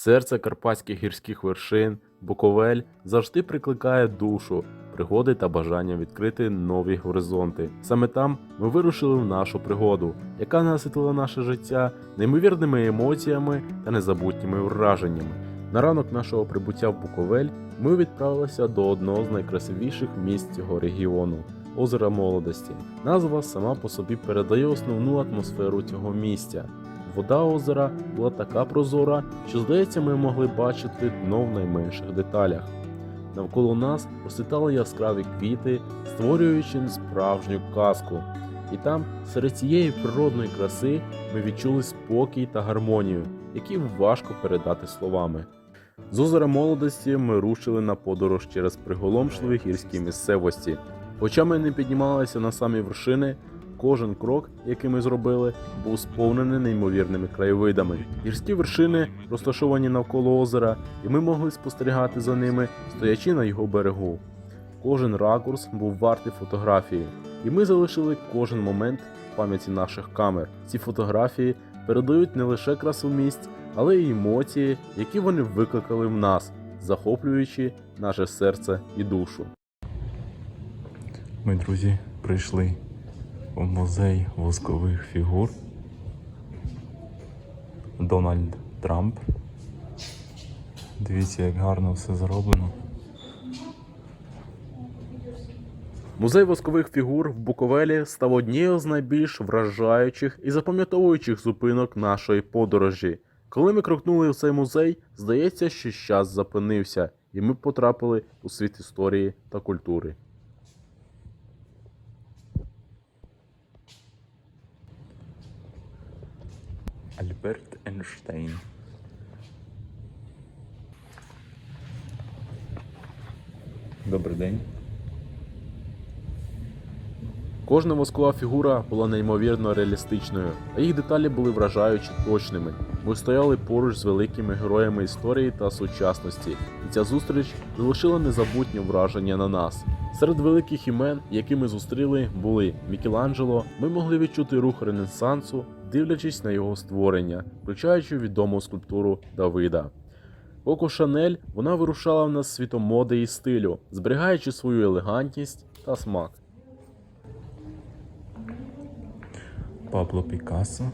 Серце карпатських гірських вершин, Буковель завжди прикликає душу, пригоди та бажання відкрити нові горизонти. Саме там ми вирушили в нашу пригоду, яка наситила наше життя неймовірними емоціями та незабутніми враженнями. На ранок нашого прибуття в Буковель ми відправилися до одного з найкрасивіших місць цього регіону озера молодості. Назва сама по собі передає основну атмосферу цього місця. Вода озера була така прозора, що, здається, ми могли бачити дно в найменших деталях. Навколо нас розцвітали яскраві квіти, створюючи справжню казку. І там, серед цієї природної краси, ми відчули спокій та гармонію, які важко передати словами. З озера молодості ми рушили на подорож через приголомшливі гірські місцевості. Хоча ми не піднімалися на самі вершини, кожен крок, який ми зробили, був сповнений неймовірними краєвидами. Гірські вершини розташовані навколо озера, і ми могли спостерігати за ними, стоячи на його берегу. Кожен ракурс був вартий фотографії, і ми залишили кожен момент в пам'яті наших камер. Ці фотографії передають не лише красу місць, але й емоції, які вони викликали в нас, захоплюючи наше серце і душу. Ми, друзі, прийшли музей воскових фігур. Дональд Трамп. Дивіться, як гарно все зроблено. Музей воскових фігур в Буковелі став однією з найбільш вражаючих і запам'ятовуючих зупинок нашої подорожі. Коли ми крокнули в цей музей, здається, що час зупинився, і ми потрапили у світ історії та культури. Альберт Ейнштейн. Добрий день. Кожна воскова фігура була неймовірно реалістичною, а їх деталі були вражаючи точними. Ми стояли поруч з великими героями історії та сучасності, і ця зустріч залишила незабутнє враження на нас. Серед великих імен, які ми зустріли, були Мікеланджело. Ми могли відчути рух Ренесансу, дивлячись на його створення, включаючи відому скульптуру Давида. Коко Шанель вона вирушала в нас світом моди і стилю, зберігаючи свою елегантність та смак. Пабло Пікассо.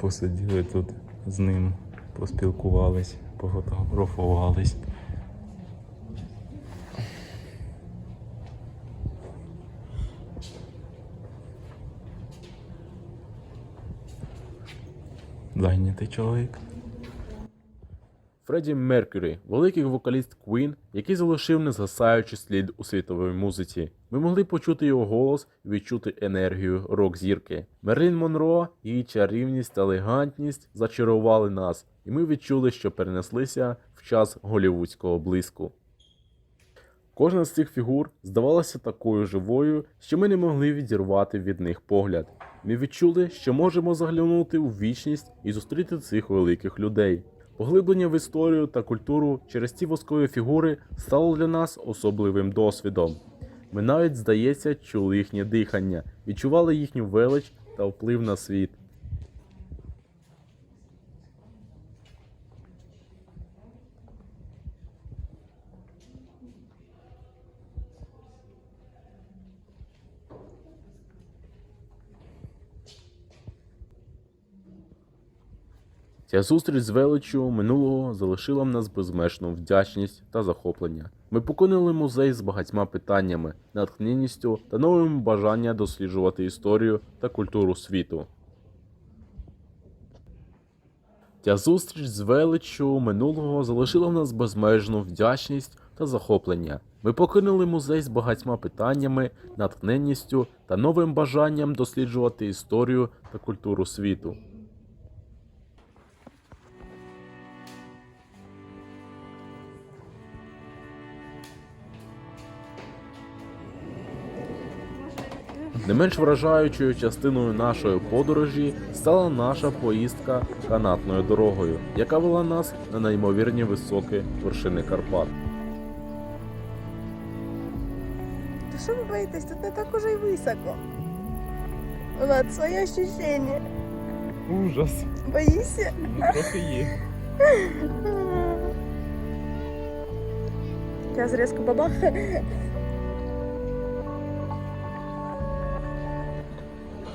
Посиділи тут з ним, поспілкувались, пофотографувались. Зайнятий чоловік. Фредді Меркюрі, великий вокаліст Queen, який залишив незгасаючий слід у світовій музиці. Ми могли почути його голос і відчути енергію рок-зірки. Мерлін Монро, її чарівність та елегантність зачарували нас, і ми відчули, що перенеслися в час голівудського блиску. Кожна з цих фігур здавалася такою живою, що ми не могли відірвати від них погляд. Ми відчули, що можемо заглянути у вічність і зустріти цих великих людей. Поглиблення в історію та культуру через ці воскові фігури стало для нас особливим досвідом. Ми навіть, здається, чули їхнє дихання, відчували їхню велич та вплив на світ. Ця зустріч з величчю минулого залишила в нас безмежну вдячність та захоплення. Ми покинули музей з багатьма питаннями, натхненністю та новим бажання досліджувати історію та культуру світу. Ця зустріч з величчю минулого залишила в нас безмежну вдячність та захоплення. Ми покинули музей з багатьма питаннями, натхненністю та новим бажанням досліджувати історію та культуру світу. Не менш вражаючою частиною нашої подорожі стала наша поїздка канатною дорогою, яка вела нас на неймовірні високі вершини Карпат. Да что вы боитесь? Тут не так уже и высоко. Влад, свои ощущения. Ужас. Боїшся? Ну, трохи є. Зараз різко бабах.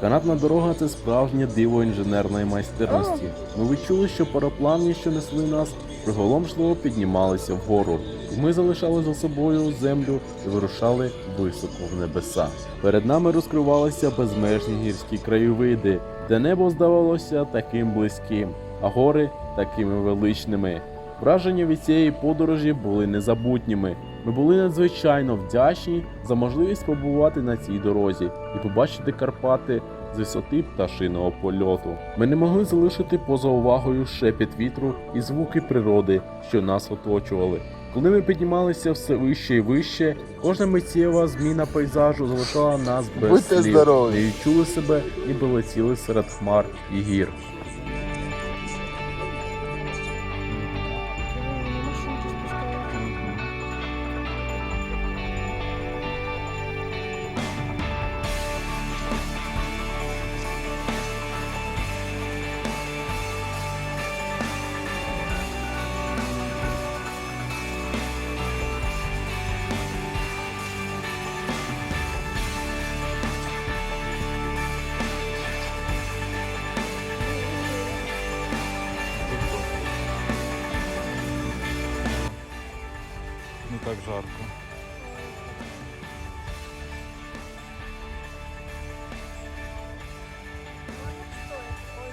Канатна дорога це справжнє диво інженерної майстерності. Ми відчули, що параплани, що несли нас, приголомшливо піднімалися вгору, ми залишали за собою землю і вирушали високо в небеса. Перед нами розкривалися безмежні гірські краєвиди, де небо здавалося таким близьким, а гори такими величними. Враження від цієї подорожі були незабутніми. Ми були надзвичайно вдячні за можливість побувати на цій дорозі і побачити Карпати з висоти пташиного польоту. Ми не могли залишити поза увагою шепіт вітру і звуки природи, що нас оточували. Коли ми піднімалися все вище і вище, кожна миттєва зміна пейзажу залишала нас без Будьте слів. здорові! Ми відчули себе, ніби летіли серед хмар і гір.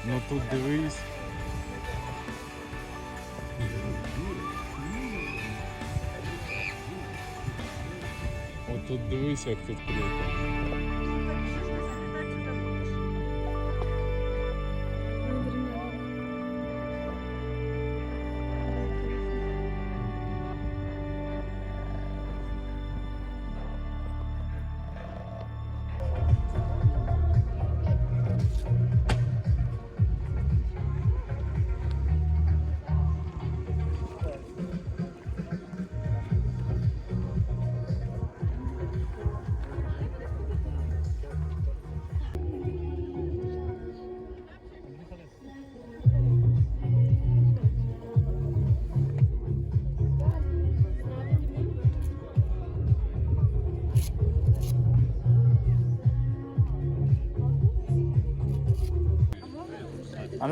Ну тут дивись. От тут дивись, як тут круто.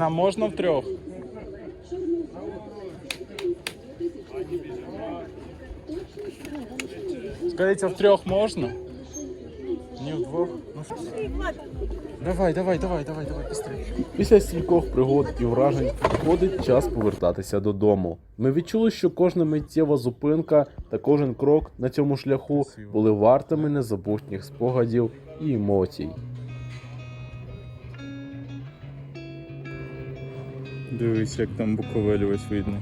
Нам можна в трьох? Скажите, в трех можно? Не в двох? Ну? Давай, давай, давай, давай, давай, быстрее. Після стількох пригод і вражень приходить час повертатися додому. Ми відчули, що кожна миттєва зупинка та кожен крок на цьому шляху були вартими незабутніх спогадів і емоцій. Дивись, як там Буковель ось видно.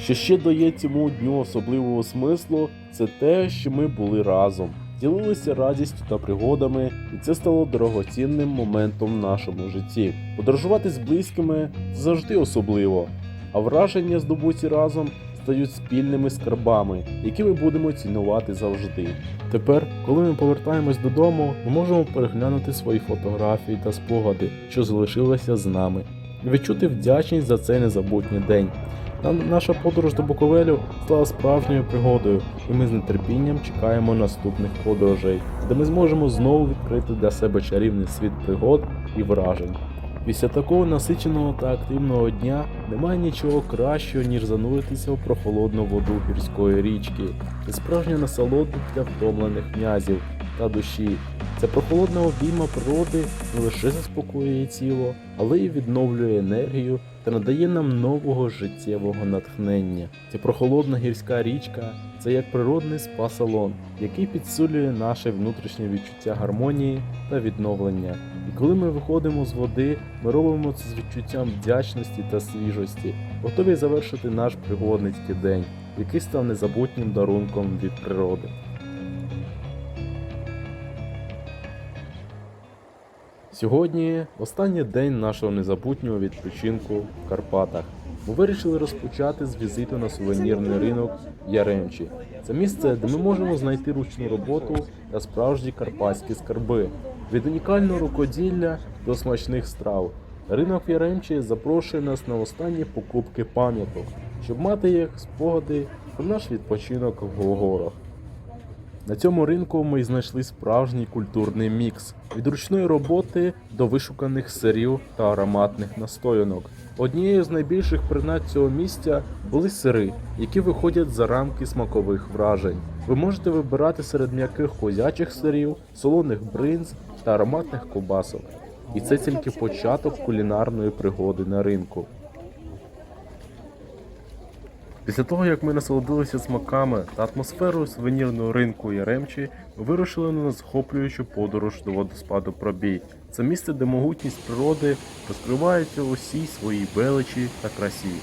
Що ще дає цьому дню особливого смислу, це те, що ми були разом, ділилися радістю та пригодами, і це стало дорогоцінним моментом в нашому житті. Подорожувати з близькими завжди особливо, а враження, здобуті разом, стають спільними скарбами, які ми будемо цінувати завжди. Тепер, коли ми повертаємось додому, ми можемо переглянути свої фотографії та спогади, що залишилися з нами, відчути вдячність за цей незабутній день. Наша подорож до Буковелю стала справжньою пригодою, і ми з нетерпінням чекаємо наступних подорожей, де ми зможемо знову відкрити для себе чарівний світ пригод і вражень. Після такого насиченого та активного дня немає нічого кращого, ніж зануритися в прохолодну воду гірської річки. Справжня насолода для втомлених князів та душі. Це прохолодна обійма природи не лише заспокоює тіло, але й відновлює енергію та надає нам нового життєвого натхнення. Ця прохолодна гірська річка це як природний спа-салон, який підсилює наше внутрішнє відчуття гармонії та відновлення. І коли ми виходимо з води, ми робимо це з відчуттям вдячності та свіжості, готові завершити наш пригодницький день, який став незабутнім дарунком від природи. Сьогодні останній день нашого незабутнього відпочинку в Карпатах. Ми вирішили розпочати з візиту на сувенірний ринок Яремчі. Це місце, де ми можемо знайти ручну роботу та справжні карпатські скарби від унікального рукоділля до смачних страв. Ринок Яремчі запрошує нас на останні покупки пам'яток, щоб мати їх спогади про наш відпочинок в горах. На цьому ринку ми знайшли справжній культурний мікс від ручної роботи до вишуканих сирів та ароматних настоянок. Однією з найбільших принад цього місця були сири, які виходять за рамки смакових вражень. Ви можете вибирати серед м'яких козячих сирів, солоних бринз та ароматних ковбасок. І це тільки початок кулінарної пригоди на ринку. Після того, як ми насолодилися смаками та атмосферою сувенірного ринку Яремчі, ми вирушили на захоплюючу подорож до водоспаду Пробій. Це місце, де могутність природи розкривається усій своїй величі та красі.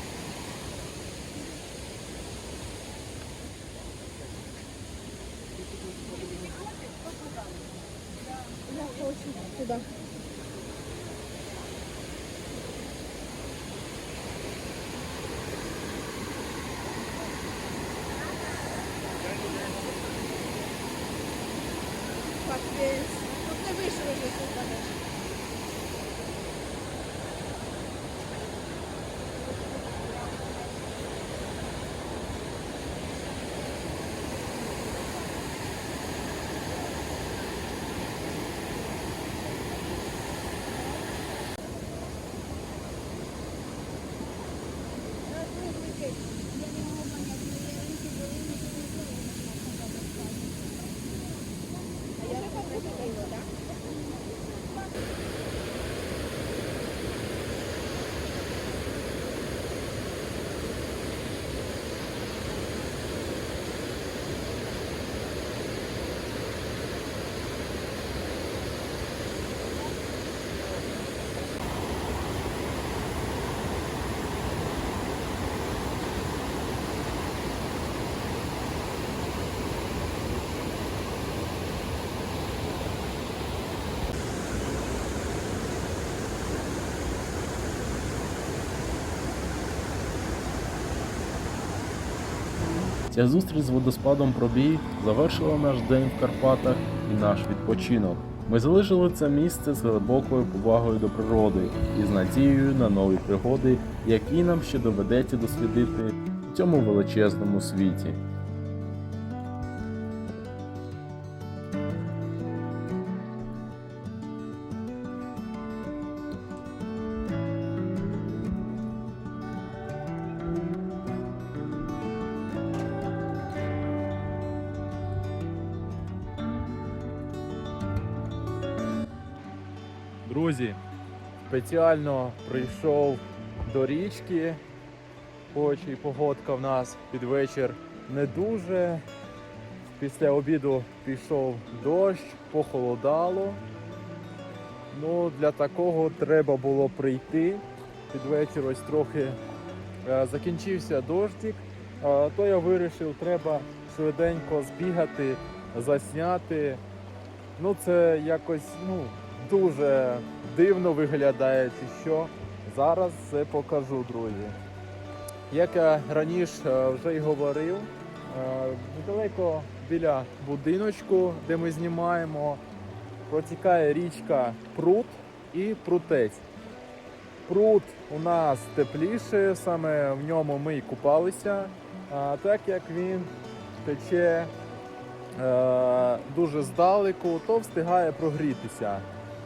Ця зустріч з водоспадом Пробій завершила наш день в Карпатах і наш відпочинок. Ми залишили це місце з глибокою повагою до природи і з надією на нові пригоди, які нам ще доведеться дослідити в цьому величезному світі. Друзі, спеціально прийшов до річки, хоч і погодка в нас під вечір не дуже. Після обіду пішов дощ, похолодало. Ну, для такого треба було прийти. Під вечір ось трохи е, закінчився дощик, то я вирішив, треба швиденько збігати, засняти. Ну, це якось ну, дуже дивно виглядає, чи що. Зараз це покажу, друзі. Як я раніше е, вже й говорив, е, недалеко біля будиночку, де ми знімаємо, протікає річка Прут і Прутець. Прут у нас тепліше, саме в ньому ми і купалися, а так як він тече е, дуже здалеку, то встигає прогрітися.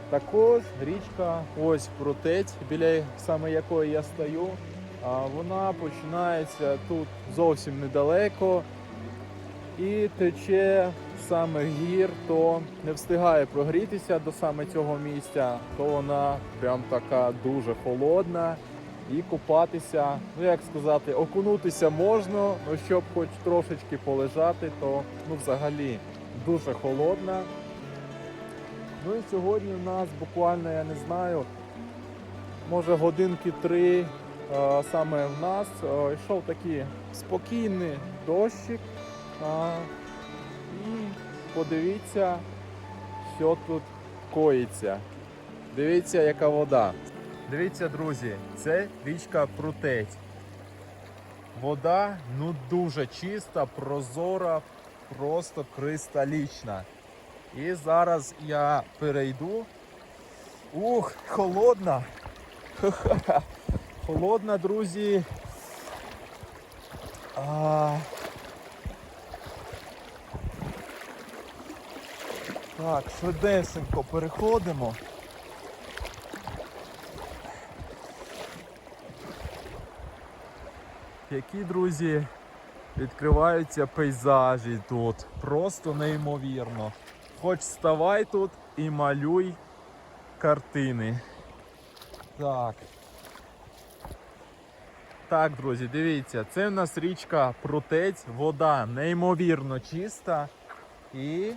Також річка, ось протець, біля саме якої я стою, вона починається тут зовсім недалеко і тече саме гір, то не встигає прогрітися до саме цього місця, то вона прям така дуже холодна. І купатися, ну як сказати, окунутися можна, ну щоб хоч трошечки полежати, то ну взагалі дуже холодна. Ну і сьогодні у нас буквально, я не знаю, може годинки три е, саме в нас е, йшов такий спокійний дощик. І подивіться, що тут коїться. Дивіться, яка вода. Дивіться, друзі, це річка Прутець. Вода ну дуже чиста, прозора, просто кристалічна. І зараз я перейду. Ух, холодна. Холодна, друзі. А... Так, швидесенько переходимо. Які, друзі, відкриваються пейзажі тут. Просто неймовірно. Хоч ставай тут і малюй картини. Так. Так, друзі, дивіться, це в нас річка Прутець, вода неймовірно чиста і.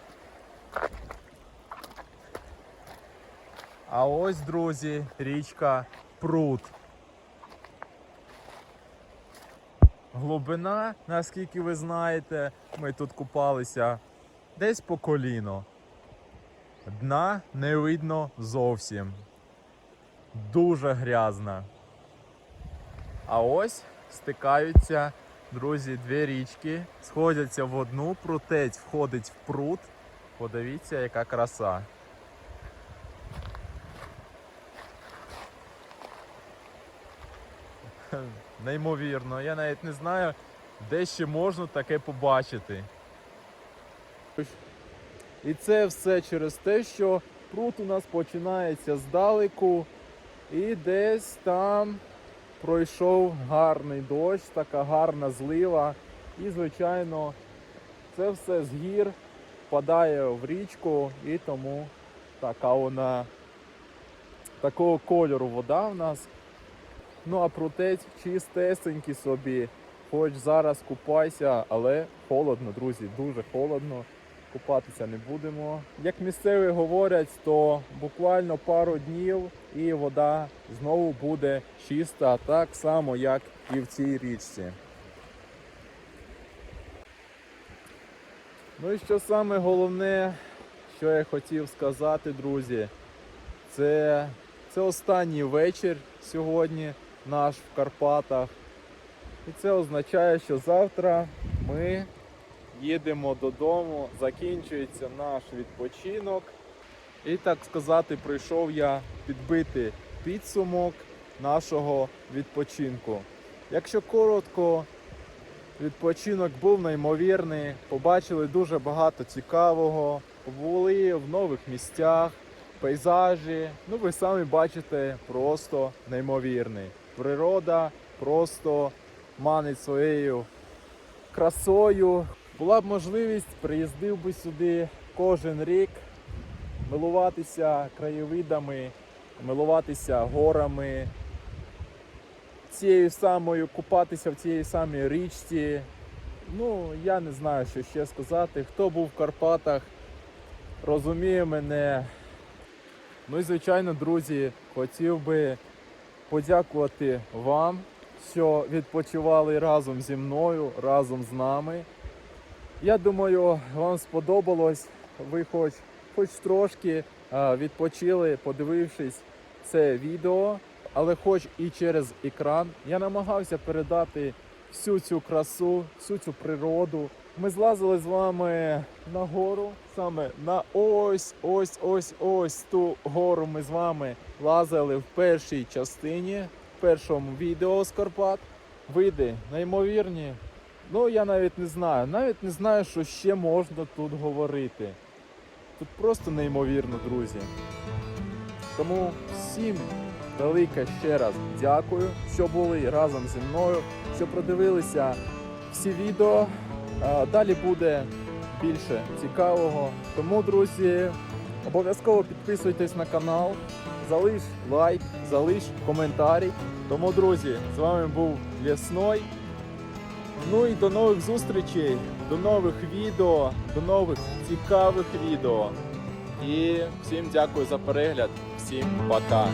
А ось, друзі, річка Прут. Глибина, наскільки ви знаєте, ми тут купалися десь по коліно. Дна не видно зовсім. Дуже грязна. А ось стикаються, друзі, дві річки, сходяться в одну, прутець входить в прут. Подивіться, яка краса. Неймовірно, я навіть не знаю, де ще можна таке побачити. І це все через те, що прут у нас починається здалеку, і десь там пройшов гарний дощ, така гарна злива. І, звичайно, це все з гір впадає в річку, і тому така вона такого кольору вода в нас. Ну а прутець чистесенький собі. Хоч зараз купайся, але холодно, друзі, дуже холодно. Купатися не будемо. Як місцеві говорять, то буквально пару днів і вода знову буде чиста, так само, як і в цій річці. Ну і що саме головне, що я хотів сказати, друзі, це, це останній вечір сьогодні наш в Карпатах. І це означає, що завтра ми їдемо додому, закінчується наш відпочинок. І так сказати, прийшов я підбити підсумок нашого відпочинку. Якщо коротко, відпочинок був неймовірний, побачили дуже багато цікавого, були в нових місцях, пейзажі. Ну, ви самі бачите, просто неймовірний. Природа просто манить своєю красою. Була б можливість, приїздив би сюди кожен рік, милуватися краєвидами, милуватися горами, цією самою, купатися в цій самій річці. Ну, я не знаю, що ще сказати. Хто був в Карпатах, розуміє мене. Ну і звичайно, друзі, хотів би подякувати вам, що відпочивали разом зі мною, разом з нами. Я думаю, вам сподобалось. Ви хоч, хоч трошки відпочили, подивившись це відео, але хоч і через екран. Я намагався передати всю цю красу, всю цю природу. Ми злазили з вами на гору, саме на ось, ось, ось, ось ту гору ми з вами лазили в першій частині, в першому відео з Карпат. Види неймовірні. Ну я навіть не знаю, навіть не знаю, що ще можна тут говорити. Тут просто неймовірно, друзі. Тому всім велике ще раз дякую, що були разом зі мною, що продивилися всі відео. Далі буде більше цікавого. Тому, друзі, обов'язково підписуйтесь на канал, залиш лайк, залиш коментарі. Тому, друзі, з вами був Лісной. Ну і до нових зустрічей, до нових відео, до нових цікавих відео. І всім дякую за перегляд, всім пока.